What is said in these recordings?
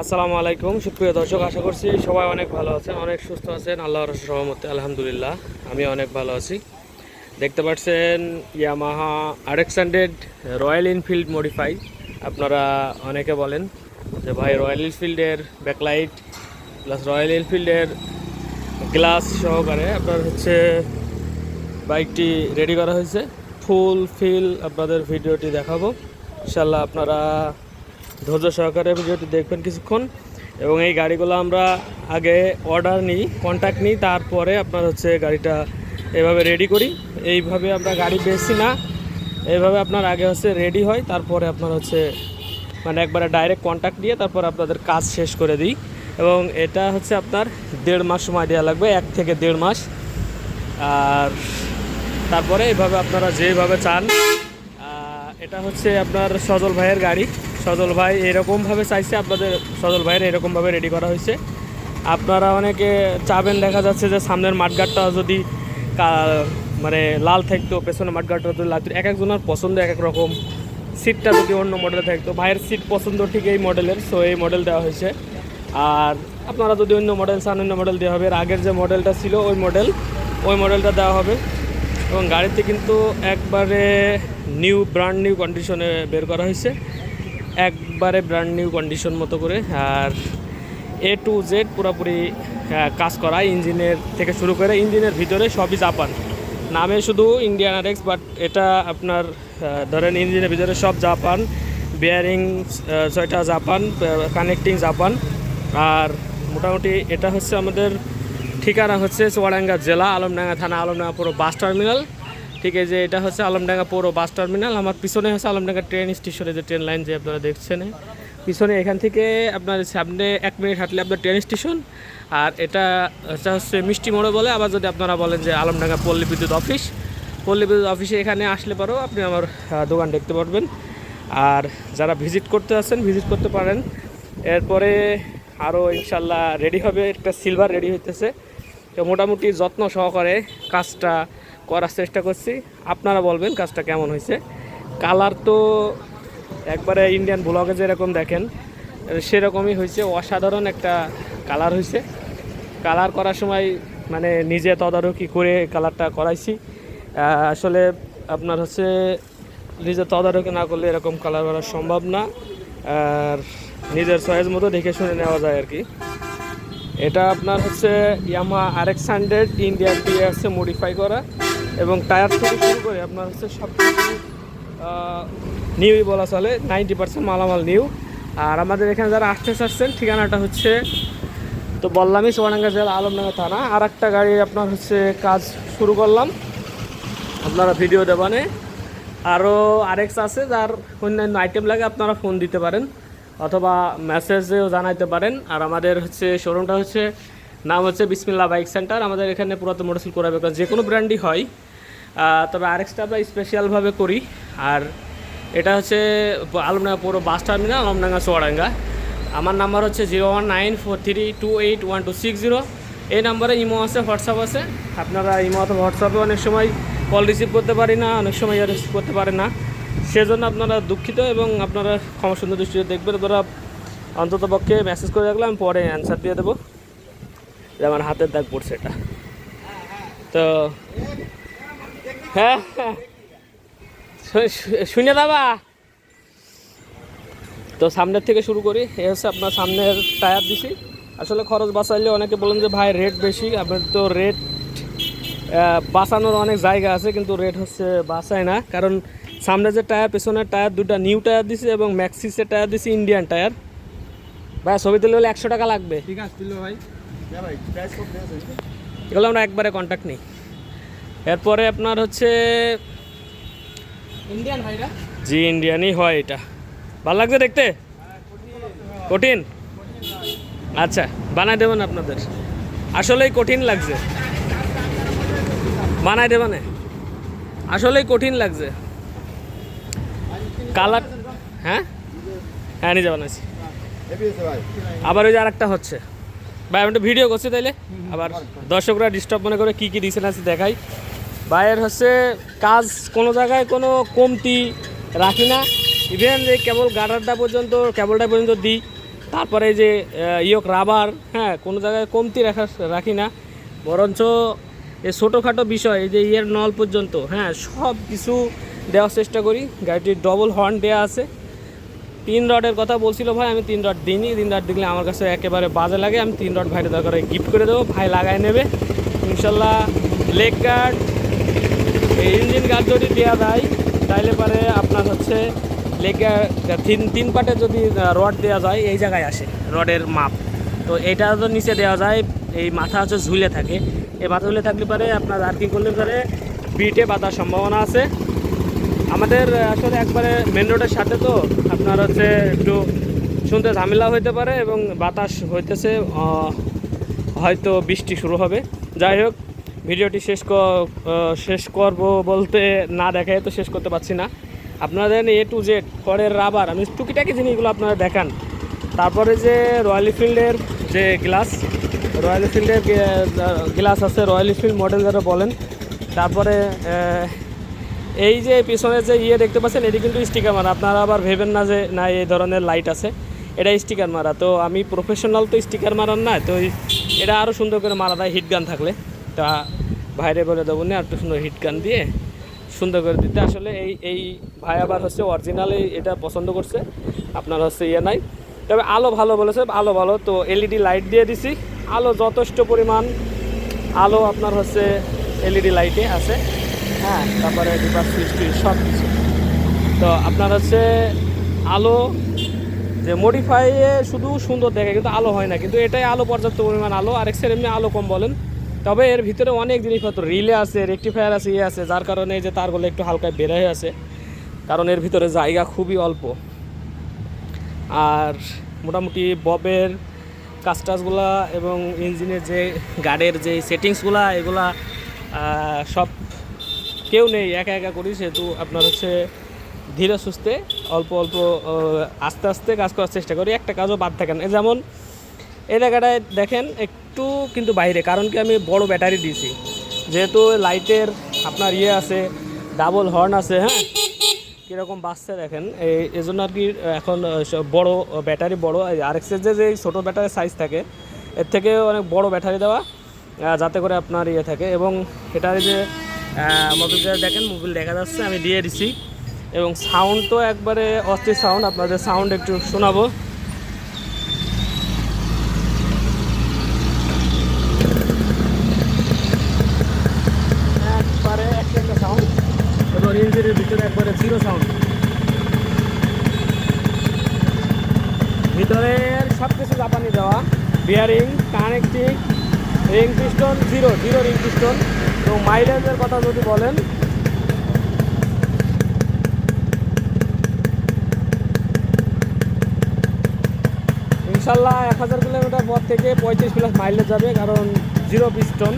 আসসালামু আলাইকুম, সুপ্রিয় দর্শক, আশা করছি সবাই অনেক ভালো আছেন, অনেক সুস্থ আছেন, আল্লাহর সহমতে, আলহামদুলিল্লাহ, আমি অনেক ভালো আছি। দেখতে পাচ্ছেন Yamaha RX hundred Royal Enfield modify. আপনারা অনেকে বলেন যে, ভাই, রয়্যাল এনফিল্ডের ব্যাকলাইট প্লাস রয়্যাল এনফিল্ডের গ্লাস সহকারে আপনার হচ্ছে বাইকটি রেডি করা হয়েছে। ফুল ফিল আপনাদের ভিডিওটি দেখাবো। ইনশাল্লাহ আপনারা ধৈর্য সহকারে ভিডিওটি দেখবেন কিছুক্ষণ। এবং এই গাড়িগুলো আমরা আগে অর্ডার নিই কন্ট্যাক্ট নিই, তারপরে আপনার হচ্ছে গাড়িটা এভাবে রেডি করি। এইভাবে আমরা গাড়ি বেশি না, এইভাবে আপনার আগে হচ্ছে রেডি হয়, তারপরে আপনার হচ্ছে মানে একবারে ডাইরেক্ট কন্ট্যাক্ট দিয়ে তারপর আপনাদের কাজ শেষ করে দিই। এবং এটা হচ্ছে আপনার দেড় মাস সময় দেওয়া লাগবে, এক থেকে দেড় মাস। আর তারপরে এভাবে আপনারা যেভাবে চান এটা হচ্ছে আপনার সজল ভাইয়ের গাড়ি। সজল ভাই এরকমভাবে চাইছে, আপনাদের সজল ভাইয়ের এরকমভাবে রেডি করা হয়েছে। আপনারা অনেকে চাবেন, দেখা যাচ্ছে যে সামনের মাঠগাটটা যদি মানে লাল থাকতো পেছনে মাঠঘাটটা যদি লাল এক একজনের পছন্দ এক এক রকম। সিটটা যদি অন্য মডেলে থাকতো, ভাইয়ের সিট পছন্দ ঠিক এই মডেলের সো এই মডেল দেওয়া হয়েছে। আর আপনারা যদি অন্য মডেল চান, অন্য মডেল দেওয়া হবে। আগের যে মডেলটা ছিল, ওই মডেল ওই মডেলটা দেওয়া হবে। এবং গাড়িতে কিন্তু একবারে নিউ ব্র্যান্ড নিউ কন্ডিশনে বের করা হয়েছে। একবারে ব্র্যান্ড নিউ কন্ডিশন মতো করে, আর এ টু জেড পুরোপুরি কাজ করা ইঞ্জিনের থেকে শুরু করে, ইঞ্জিনের ভিতরে সবই জাপান। নামে শুধু ইন্ডিয়ান আর এক্স বাট এটা আপনার ধরেন ইঞ্জিনের ভিতরে সব জাপান বিয়ারিং ছয়টা জাপান কানেক্টিং জাপান। আর মোটামুটি এটা হচ্ছে আমাদের ঠিকানা হচ্ছে চুয়াডাঙ্গা জেলা, আলমডাঙ্গা থানা, আলমডাঙ্গা পুরো বাস টার্মিনাল ঠিক আছে এটা হচ্ছে আলমডাঙ্গা পৌর বাস টার্মিনাল। আমার পিছনে হচ্ছে আলমডাঙ্গা ট্রেন স্টেশনে যে ট্রেন লাইন যে আপনারা দেখছেন। পিছনে এখান থেকে আপনার সামনে এক মিনিট হাঁটলে আপনার ট্রেন স্টেশন। আর এটা হচ্ছে মিষ্টি মোড়ে বলে। আবার যদি আপনারা বলেন যে আলমডাঙ্গা পল্লী বিদ্যুৎ অফিস, পল্লী বিদ্যুৎ অফিসে এখানে আসলে পরেও আপনি আমার দোকান দেখতে পারবেন। আর যারা ভিজিট করতে আসেন ভিজিট করতে পারেন। এরপরে আরও ইনশাল্লাহ রেডি হবে। একটা সিলভার রেডি হইতেছে। তো মোটামুটি যত্ন সহকারে কাজটা করার চেষ্টা করছি। আপনারা বলবেন কাজটা কেমন হয়েছে। কালার তো একবারে ইন্ডিয়ান ব্লগে যেরকম দেখেন, সেরকমই হয়েছে। অসাধারণ একটা কালার হয়েছে। কালার করার সময় মানে নিজে তদারকি করে কালারটা করাইছি। আসলে আপনার হচ্ছে নিজে তদারকি না করলে এরকম কালার করা সম্ভব না। আর নিজের চয়েস মতো দেখে শুনে নেওয়া যায় আর কি। এটা আপনার হচ্ছে Yamaha R X hundred Indian দিয়ে আছে মডিফাই করা। এবং টায়ার থেকে শুরু করে আপনার হচ্ছে সব নিউই বলা চলে নাইনটি পার্সেন্ট মালামাল নিউ। আর আমাদের এখানে যারা আসতে চাচ্ছেন, ঠিকানাটা হচ্ছে, তো বললামই চুয়াডাঙ্গা জেলা আলমডাঙ্গা থানা। আর একটা গাড়ি আপনার হচ্ছে কাজ শুরু করলাম। আপনারা ভিডিও দেবানে আরও আরেক্স আছে, যার অন্যান্য আইটেম লাগে আপনারা ফোন দিতে পারেন, অথবা মেসেজেও জানাইতে পারেন। আর আমাদের হচ্ছে শোরুমটা হচ্ছে, নাম হচ্ছে বিসমিল্লা বাইক সেন্টার। আমাদের এখানে পুরাতন মোটরসাইকেল করা যে কোনো ব্র্যান্ডই হয়। তবে আরেকটা আমরা স্পেশালভাবে করি, আর এটা হচ্ছে আলমডাঙ্গা পুরো বাস টার্মিনাল আলমডাঙ্গা চুয়াডাঙ্গা। আমার নাম্বার হচ্ছে zero one nine four three two eight one two six zero এই নাম্বারে ইমো আছে হোয়াটসঅ্যাপ আছে। আপনারা ইমো অথবা হোয়াটসঅ্যাপে অনেক সময় কল রিসিভ করতে পারি না, অনেক সময় রিসিভ করতে পারে না। সেজন্য আপনারা দুঃখিত এবং আপনারা ক্ষমা সুন্দর দৃষ্টিতে দেখবেন। ওরা অন্তত পক্ষে মেসেজ করে রাখলে আমি পরে অ্যান্সার দিয়ে দেবো। আমার হাতের দাগ পড়ছে এটা। তো হ্যাঁ। শুনে দাবা তো সামনের থেকে শুরু করি। এ হচ্ছে আপনার সামনের টায়ার দিছি। আসলে খরচ বাঁচাইলে অনেকে বলেন যে ভাই রেট বেশি। আপনার তো রেট বাঁচানোর অনেক জায়গা আছে কিন্তু রেট হচ্ছে বাঁচায় না। কারণ সামনে যে টায়ার পেছনের টায়ার দুটা নিউ টায়ার দিছি এবং ম্যাক্সিসের টায়ার দিছি ইন্ডিয়ান টায়ার। ভাই ছবি তুলে হলে একশো টাকা লাগবে। ঠিক আছে ভাই। এগুলো আমরা একবারে কন্ট্যাক্ট নিই। এরপরে আপনার হচ্ছে ইন্ডিয়ান ভাইরা জি ইন্ডিয়ানই হয় এটা। ভালো লাগছে দেখতে? কঠিন? আচ্ছা বানাই দেবেন আপনাদের। আসলেই কঠিন লাগছে। বানাই দেবেন আসলেই কঠিন লাগছে। কালার হ্যাঁ? হ্যাঁ নিজে বানাইছি। আবার ওই যে আরেকটা হচ্ছে। ভাই আমি একটা ভিডিও করছি তাইলে। আবার দর্শকরা ডিস্টার্ব মনে করে কী কী দিছে না দেখাই। ভাইয়ের হচ্ছে কাজ কোনো জায়গায় কোনো কমতি রাখি না। ইভেন যে কেবল গার্ডারটা পর্যন্ত কেবলটা পর্যন্ত দিই, তারপরে যে ইয়ক রাবার হ্যাঁ কোনো জায়গায় কমতি রাখা, রাখি না। বরঞ্চ এই ছোটোখাটো বিষয়, এই যে ইয়ের নল পর্যন্ত হ্যাঁ সব কিছু দেওয়ার চেষ্টা করি। গাড়িটির ডবল হর্ন দেওয়া আছে। তিন রডের কথা বলছিল ভাই, আমি তিন রড দিইনি। তিন রড দিলে আমার কাছে একেবারে বাজে লাগে। আমি তিন রড ভাইটা দরকার গিফট করে দেবো। ভাই লাগাই নেবে। ইনশাল্লাহ লেগ গার্ড ইঞ্জিন গার্ড যদি দেওয়া যায়, তাইলে পারে আপনার হচ্ছে লেগ তিন তিন পাটে যদি রড দেওয়া যায়, এই জায়গায় আসে রডের মাপ। তো এটা তো নিচে দেওয়া যায়, এই মাথা হচ্ছে ঝুলে থাকে। এই মাথা ঝুলে থাকলে পারে আপনার আর্কিং করলে পারে বিটে বাঁধার সম্ভাবনা আছে। আমাদের আসলে একবারে মেন রোডের সাথে তো আপনার হচ্ছে একটু শুনতে ঝামেলা হইতে পারে এবং বাতাস হইতেছে হয়তো বৃষ্টি শুরু হবে। যাই হোক ভিডিওটি শেষ শেষ করব বলতে না দেখায় তো শেষ করতে পারছি না। আপনাদের এ টু জেড খড়ের রাবার, আমি টুকিটাকি জিনিসগুলো আপনারা দেখান। তারপরে যে রয়্যাল ফিল্ডের যে গ্লাস রয়্যাল ফিল্ডের গ্লাস আছে রয়্যাল ফিল্ড মডেল যারা বলেন। তারপরে এই যে পিছনে যে ইয়ে দেখতে পাচ্ছেন, এটি কিন্তু স্টিকার মারা। আপনারা আবার ভেবেন না যে না, এই ধরনের লাইট আছে। এটা স্টিকার মারা। তো আমি প্রফেশনাল তো স্টিকার মারার না, তো এটা আরও সুন্দর করে মারা দেয় হিট গান থাকলে। তা বাইরে বলে দেবো না একটু সুন্দর হিট গান দিয়ে সুন্দর করে দিতে। আসলে এই এই ভাই আবার হচ্ছে অরিজিনালি এটা পছন্দ করছে, আপনার হচ্ছে ইয়ে নাই। তবে আলো ভালো বলেছে, আলো ভালো। তো এলইডি লাইট দিয়ে দিছি। আলো যথেষ্ট পরিমাণ, আলো আপনার হচ্ছে এলইডি লাইটে আছে। হ্যাঁ তারপরে ডিপার সুইচ টুইচ সব কিছু তো আপনার হচ্ছে আলো যে মডিফাইয়ে শুধু সুন্দর দেখে, কিন্তু আলো হয় না। কিন্তু এটাই আলো পর্যাপ্ত পরিমাণ আলো। আর এক্সের এমনি আলো কম বলেন। তবে এর ভিতরে অনেক জিনিসপত্র, রিলে আছে, রেকটিফায়ার আছে ইয়ে আছে, যার কারণে যে তারগুলো একটু হালকায় বের হয়ে আছে। কারণ এর ভিতরে জায়গা খুবই অল্প। আর মোটামুটি ববের কাজ টাজগুলা এবং ইঞ্জিনের যে গার্ডের যে সেটিংসগুলা, এগুলা সব কেউ নেই, একা একা করি, সেহেতু আপনার হচ্ছে ধীরে সুস্থে অল্প অল্প আস্তে আস্তে কাজ করার চেষ্টা করি। একটা কাজও বাদ থাকে না। যেমন জায়গাটায় দেখেন একটু কিন্তু বাইরে, কারণ কি আমি বড় ব্যাটারি দিয়েছি। যেহেতু লাইটের আপনার ইয়ে আছে, ডাবল হর্ন আছে হ্যাঁ? কীরকম বাসছে দেখেন, এই, এজন্য আর কি এখন বড় ব্যাটারি বড়। আরেক্সের যে যে ছোটো ব্যাটারির সাইজ থাকে, এর থেকে অনেক বড় ব্যাটারি দেওয়া যাতে করে আপনার ইয়ে থাকে। এবং এটার যে মোবিলটা দেখেন মোবিল দেখা যাচ্ছে, আমি দিয়ে দিছি। এবং সাউন্ড তো একবারে অস্থির সাউন্ড আপনাদের সাউন্ড একটু শোনাবো একবারে একটা একটা সাউন্ড এবং ইঞ্জিনের ভিতরে জিরো সাউন্ড ভিতরের সব কিছু জাপানি দেওয়া। Bearing connecting ring piston zero zero ring piston এবং মাইলেজের কথা যদি বলেন, ইনশাল্লাহ এক হাজার কিলোমিটার পর থেকে পঁয়ত্রিশ প্লাস মাইলেজ যাবে, কারণ জিরো পিস্টন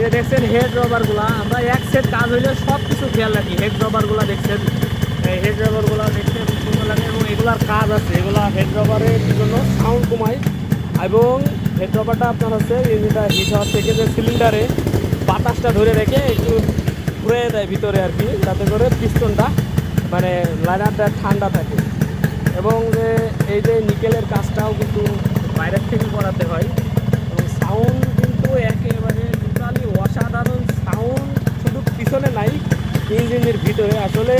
যে দেখছেন হেড রবারগুলো আমরা এক সেট কাজ হইলে সব কিছু খেয়াল রাখি। হেড রবারগুলো দেখছেন? হেড রবারগুলো দেখতে সুন্দর লাগে এবং এগুলার কাজ আছে। এগুলা হেড রবারের জন্য সাউন্ড কমায়। এবং হেড রবারটা আপনার হচ্ছে যেটা হিট হওয়ার থেকে যে সিলিন্ডারে বাতাসটা ধরে রেখে একটু ঘুরে দেয় ভিতরে আর কি, যাতে করে পিস্টনটা মানে লাইনারটা ঠান্ডা থাকে। এবং যে এই যে নিকেলের কাজটাও কিন্তু বাইরের থেকে করাতে হয়। এবং সাউন্ড কিন্তু একেবারে টোটালি অসাধারণ সাউন্ড শুধু পিছনে নাই ইঞ্জিনের ভিতরে। আসলে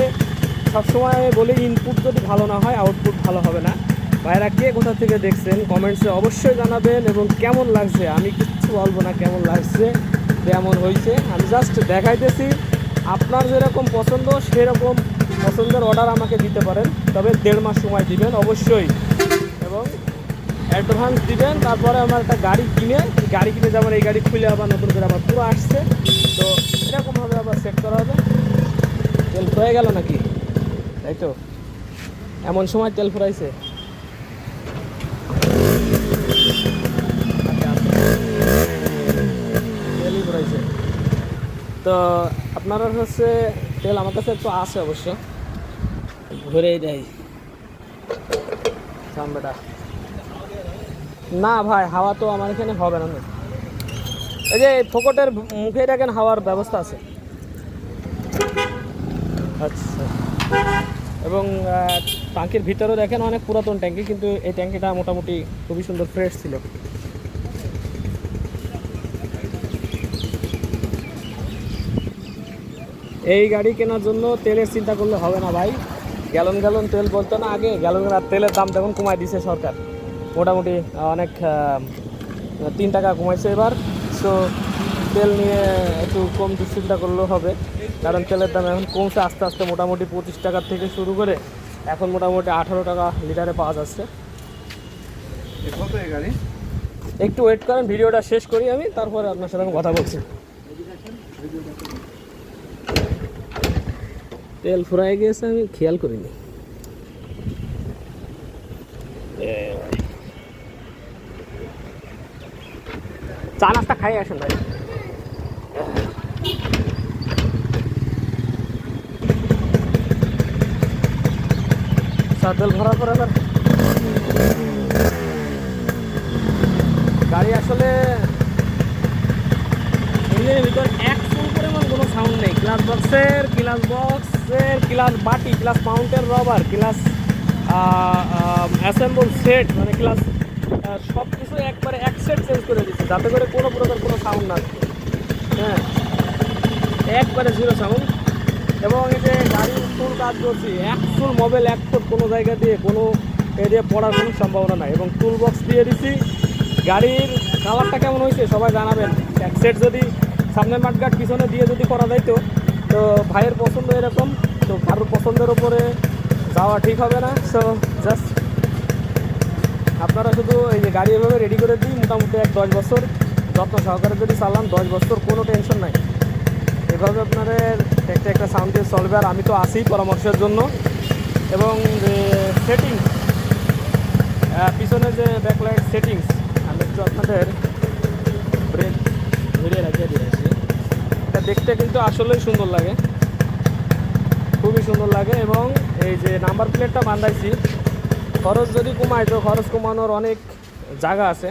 সবসময় বলে ইনপুট যদি ভালো না হয় আউটপুট ভালো হবে না। ভাইরা কে কোথা থেকে দেখছেন কমেন্টসে অবশ্যই জানাবেন এবং কেমন লাগছে? আমি কিচ্ছু বলব না কেমন লাগছে, কেমন হয়েছে। আমি জাস্ট দেখাইতেছি, আপনার যেরকম পছন্দ, সেরকম পছন্দের অর্ডার আমাকে দিতে পারেন। তবে দেড় মাস সময় দিবেন, অবশ্যই। এবং অ্যাডভান্স দিবেন, তারপরে আমার একটা গাড়ি কিনে গাড়ি কিনে যেমন এই গাড়ি খুলে আবার নতুন করে আবার পুরো আসছে। তো এরকমভাবে আবার সেট করা হবে। তেল হয়ে গেল নাকি? তাই তো? এমন সময় তেল ফুরাইছে। তেলই তো আপনারা হচ্ছে তেল আমার কাছে একটু আছে অবশ্য। ঘুরেই দেয়। না ভাই, হাওয়া তো আমার এখানে হবে না। এই যে ফোকটের মুখে দেখেন হাওয়ার ব্যবস্থা আছে? আচ্ছা। এবং ট্যাঙ্কির ভিতরেও দেখেন অনেক পুরাতন ট্যাঙ্কি, কিন্তু এই ট্যাঙ্কিটা মোটামুটি খুবই সুন্দর ফ্রেশ ছিল। এই গাড়ি কেনার জন্য তেলের চিন্তা করলে হবে না ভাই। গ্যালন গ্যালন তেল বলতো না আগে, গ্যালন গ্যালন তেলের দাম দেখুন কমাই দিছে সরকার। মোটামুটি অনেক তিন টাকা কমাইছে এবার। সো তেল নিয়ে একটু কম চিন্তা করলেও হবে। কারণ তেলের দাম এখন কমছে আস্তে আস্তে মোটামুটি পঁচিশ টাকার থেকে শুরু করে এখন মোটামুটি আঠারো টাকা লিটারে পাওয়া যাচ্ছে। একটু ওয়েট করেন, ভিডিওটা শেষ করি আমি, তারপরে আপনার সাথে কথা বলছি। তেল ফুরাই গিয়েছে আমি খেয়াল করিনি এ ভাই। চা নাস্তা খাই, আসেন ভাই। চা তেল ভরার পর এবার গাড়ি আসলে ইঞ্জিনের ভিতর এক ফুল পরিমাণ কোনো সাউন্ড নেই। ক্লাস বক্সের ক্লাস বক্সের ক্লাস বাটি ক্লাস মাউন্টের রবার ক্লাস অ্যাসেম্বল সেট মানে ক্লাস সব কিছু একবারে এক সেট চেঞ্জ করে দিচ্ছে। যাতে করে কোনো প্রকার কোনো সাউন্ড না হ্যাঁ। একবারে জিরো সাউন্ড এবং এই যে গাড়ির ফুল কাজ করছি, এক ফুল মোবাইল এক ফুট কোনো জায়গা দিয়ে, কোনো এরিয়া পড়ার কোনো সম্ভাবনা নাই। এবং টুল বক্স দিয়ে দিছি। গাড়ির কালারটা কেমন হয়েছে, সবাই জানাবেন। এক সেট যদি সামনে মাঠঘাট পিছনে দিয়ে যদি করা যাইতো, তো ভাইয়ের পছন্দ এরকম। তো কারোর পছন্দের ওপরে যাওয়া ঠিক হবে না। সো জাস্ট আপনারা শুধু এই যে গাড়ি এভাবে রেডি করে দিই মোটামুটি এক দশ বছর যত্ন সহকারে যদি চালান, দশ বছর কোনো টেনশন নাই। এভাবে আপনাদের একটা একটা সাউন্ড দিয়ে চলবে, আর আমি তো আসি পরামর্শের জন্য। এবং যে সেটিং পিছনে যে ব্যাকলাইট সেটিংস আমি একটু আপনাদের ব্রেক ধরিয়ে রাখিয়ে দিয়েছি এটা দেখতে কিন্তু আসলেই সুন্দর লাগে। খুবই সুন্দর লাগে এবং এই যে নাম্বার প্লেটটা বান্ধাইছি খরচ যদি কমায়, তো খরচ কমানোর অনেক জায়গা আছে।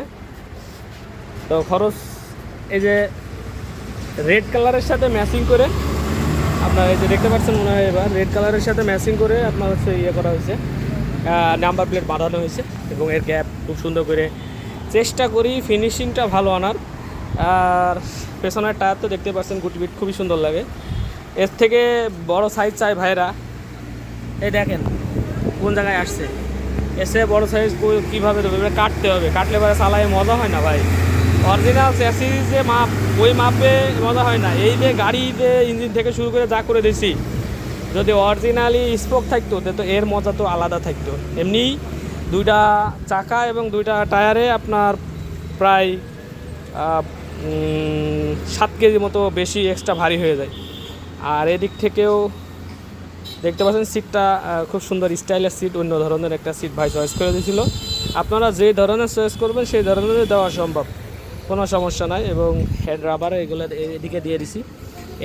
তো খরচ এই যে রেড কালারের সাথে ম্যাচিং করে, আপনার এই যে দেখতে পাচ্ছেন মনে হয় এবার রেড কালারের সাথে ম্যাচিং করে আপনার হচ্ছে ইয়ে করা হয়েছে। নাম্বার প্লেট বাঁধানো হয়েছে এবং এর গ্যাপ খুব সুন্দর করে চেষ্টা করি ফিনিশিংটা ভালো আনার। আর পেছনের টায়ার তো দেখতে পাচ্ছেন গুটি বিট খুবই সুন্দর লাগে। এর থেকে বড় সাইজ চাই ভাইরা এই দেখেন, কোন জায়গায় আসছে? এসে বড় সাইজ কীভাবে দেবে? এবার কাটতে হবে। কাটলে পরে চালায় মজা হয় না ভাই? অরিজিনাল চ্যাসিস যে মাপ, ওই মাপে মজা হয় না। এই যে গাড়ি গাড়িতে ইঞ্জিন থেকে শুরু করে যা করে দিছি, যদি অরিজিনালি স্পোক থাকতো, তো এর মজা তো আলাদা থাকতো। এমনি দুইটা চাকা এবং দুইটা টায়ারে আপনার প্রায় সাত কেজি মতো বেশি এক্সট্রা ভারী হয়ে যায়। আর এদিক থেকেও দেখতে পাচ্ছেন সিটটা খুব সুন্দর স্টাইলের সিট অন্য ধরনের একটা সিট ভাই চয়েস করে দিয়েছিল। আপনারা যে ধরনের চয়েস করবেন, সেই ধরনের দেওয়া সম্ভব। কোনো সমস্যা নাই এবং হেড রাবার এগুলো এদিকে দিয়ে দিছি।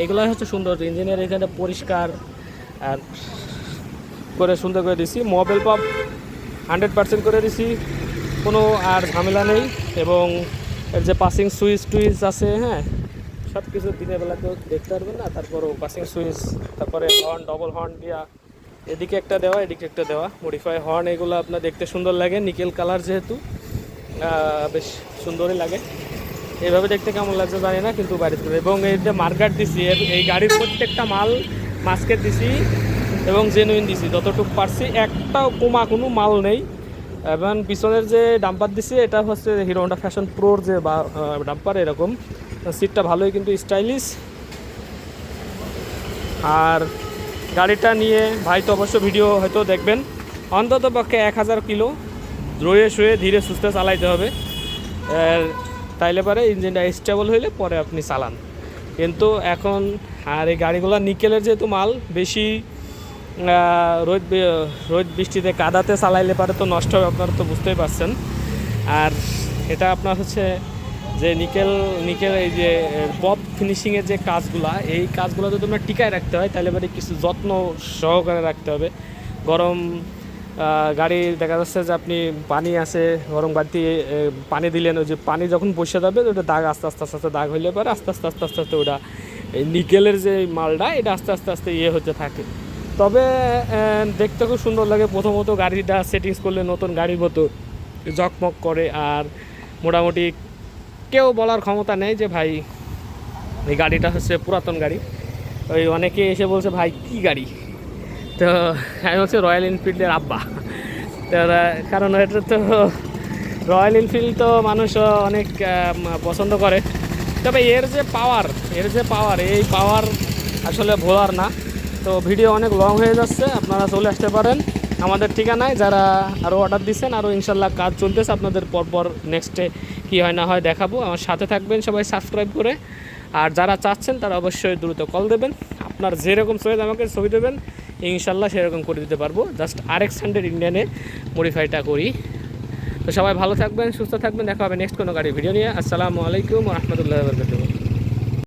এগুলো হচ্ছে সুন্দর ইঞ্জিনের এখানে পরিষ্কার আর করে সুন্দর করে দিছি। মোবাইল পাম্প হান্ড্রেড পার্সেন্ট করে দিছি, কোনো আর ঝামেলা নেই। এবং এর যে পাসিং সুইচ টুইচ আছে হ্যাঁ সব কিছু দিনের বেলা তো দেখতে পারবেন না, তারপরও পাসিং সুইচ তারপরে হর্ন ডবল হর্ন দিয়া, এদিকে একটা দেওয়া, এদিকে একটা দেওয়া। মডিফাই হর্ন এগুলো আপনার দেখতে সুন্দর লাগে নিকেল কালার যেহেতু বেশ সুন্দরই লাগে। এইভাবে দেখতে কেমন লাগছে জানি না, কিন্তু বাড়িতে এবং এই যে মার্কার দিছি এই গাড়ির প্রত্যেকটা মাল মাস্কের দিছি এবং জেনুইন দিছি, যতটুকু পারছি, একটাও কমা কোনো মাল নেই। এবং পিছনের যে ডাম্পার দিছি, এটা হচ্ছে হিরো হন্ডা ফ্যাশন প্রোর যে বা ডাম্পার এরকম। সিটটা ভালোই কিন্তু স্টাইলিশ আর গাড়িটা নিয়ে ভাই তো অবশ্য ভিডিও হয়তো দেখবেন। অন্তত পক্ষে এক হাজার কিলো রয়ে শুয়ে ধীরে সুস্থে চালাইতে হবে। তাইলে পরে ইঞ্জিনটা স্টেবল হইলে পরে আপনি চালান। কিন্তু এখন আর এই গাড়িগুলো নিকেলের যেহেতু মাল, বেশি রোদ রোদ বৃষ্টিতে কাদাতে চালাইলে পারে তো নষ্ট হবে, আপনারা তো বুঝতেই পারছেন। আর এটা আপনার হচ্ছে যে নিকেল নিকেল এই যে পপ ফিনিশিংয়ের যে কাজগুলা, এই কাজগুলো যদি আপনার টিকায় রাখতে হয়, তাহলে এবারে কিছু যত্ন সহকারে রাখতে হবে। গরম গাড়ি দেখা যাচ্ছে যে আপনি পানি আছে, গরম বাড়তি পানি দিলেন, ওই যে পানি যখন বসে যাবে, ওটা দাগ আস্তে আস্তে আস্তে আস্তে দাগ হইলে পরে আস্তে আস্তে আস্তে আস্তে আস্তে ওটা, এই নিকেলের যে মালটা, এটা আস্তে আস্তে আস্তে ইয়ে হতে থাকে। তবে দেখতে খুব সুন্দর লাগে, প্রথমত গাড়িটা সেটিংস করলে নতুন গাড়ির মতো জকমক করে, আর মোটামুটি কেউ বলার ক্ষমতা নেই যে ভাই, এই গাড়িটা হচ্ছে পুরাতন গাড়ি। ওই অনেকে এসে বলছে, ভাই, কি গাড়ি? তো আমি হচ্ছে রয়্যাল এনফিল্ডের আব্বা। তো কারণ এটা তো রয়্যাল এনফিল্ড তো মানুষ অনেক পছন্দ করে। তবে এর যে পাওয়ার এর যে পাওয়ার এই পাওয়ার আসলে ভোলার না। তো ভিডিও অনেক লং হয়ে যাচ্ছে, আপনারা চলে আসতে পারেন। আমাদের ঠিকানায় যারা আরও অর্ডার দিচ্ছেন আরও ইনশাল্লাহ কাজ চলতেছে, আপনাদের পরপর নেক্সটে কী হয় না হয় দেখাবো। আমার সাথে থাকবেন সবাই সাবস্ক্রাইব করে। আর যারা চাচ্ছেন, তারা অবশ্যই দ্রুত কল দেবেন। আপনার যেরকম চয়েস আমাকে ছবি দেবেন, ইনশাল্লাহ সেরকম করে দিতে পারব। জাস্ট আর এক্স হান্ড্রেড ইন্ডিয়ানে মডিফাইটা করি। তো সবাই ভালো থাকবেন, সুস্থ থাকবেন। দেখা হবে নেক্সট কোনো গাড়ির ভিডিও নিয়ে। আসসালামু আলাইকুম রহমতুল্লাহ বরকাতুহ।